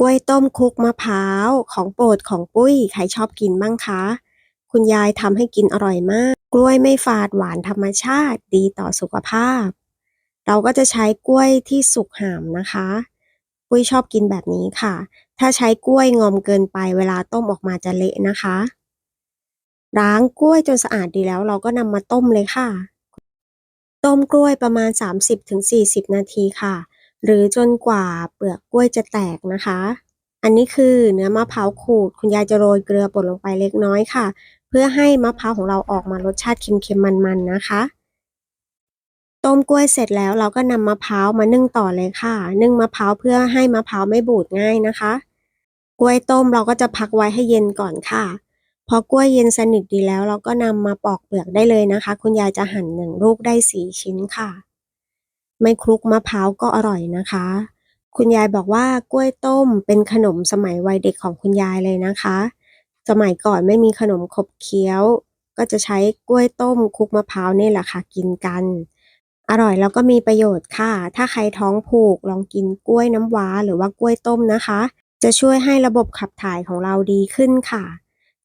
กล้วยต้มคลุกมะพร้าว ของโปรดของปุ้ย ใครชอบกินบ้างคะ คุณยายทำให้กินอร่อยมาก กล้วยไม่ฝาดหวานธรรมชาติดีต่อสุขภาพ เราก็จะใช้กล้วยที่สุกห่ามนะคะ ปุ้ยชอบกินแบบนี้ค่ะ ถ้าใช้กล้วยงอมเกินไปเวลาต้มออกมาจะเละนะคะ ล้างกล้วยจนสะอาดดีแล้วเราก็นำมาต้มเลยค่ะ ต้มกล้วยประมาณ 30-40 นาทีค่ะ หรือจนกว่าเปลือกกล้วยจะแตกนะคะ อันนี้คือเนื้อมะพร้าวขูด คุณยายจะโรยเกลือป่นลงไปเล็กน้อยค่ะ เพื่อให้มะพร้าวของเราออกมารสชาติเค็มๆมันๆนะคะ ต้มกล้วยเสร็จแล้วเราก็นำมะพร้าวมานึ่งต่อเลยค่ะ นึ่งมะพร้าวเพื่อให้มะพร้าวไม่บูดง่ายนะคะ กล้วยต้มเราก็จะพักไว้ให้เย็นก่อนค่ะพอกล้วยเย็นสนิทดีแล้วเราก็นำมาปอกเปลือกได้เลยนะคะ คุณยายจะหั่นหนึ่งลูกได้สี่ชิ้นค่ะ ไม่คลุกมะพร้าวก็อร่อยนะคะ คุณยายบอกว่ากล้วยต้มเป็นขนมสมัยวัยเด็กของคุณยายเลยนะคะ สมัยก่อนไม่มีขนมขบเคี้ยว ก็จะใช้กล้วยต้มคลุกมะพร้าวนี่แหละค่ะกินกัน อร่อยแล้วก็มีประโยชน์ค่ะ ถ้าใครท้องผูกลองกินกล้วยน้ำว้าหรือว่ากล้วยต้มนะคะ จะช่วยให้ระบบขับถ่ายของเราดีขึ้นค่ะ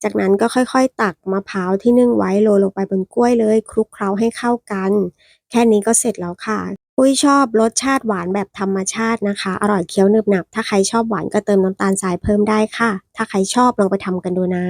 จากนั้นก็ค่อยๆ ตักมะพร้าวที่นึ่งไว้โรยลงไปบนกล้วยเลย คลุกเคล้าให้เข้ากัน แค่นี้ก็เสร็จแล้วค่ะ ปุ้ยชอบรสชาติหวานแบบธรรมชาตินะคะ อร่อยเคี้ยวหนึบหนับ ถ้าใครชอบหวานก็เติมน้ำตาลทรายเพิ่มได้ค่ะ ถ้าใครชอบลองไปทำกันดูนะ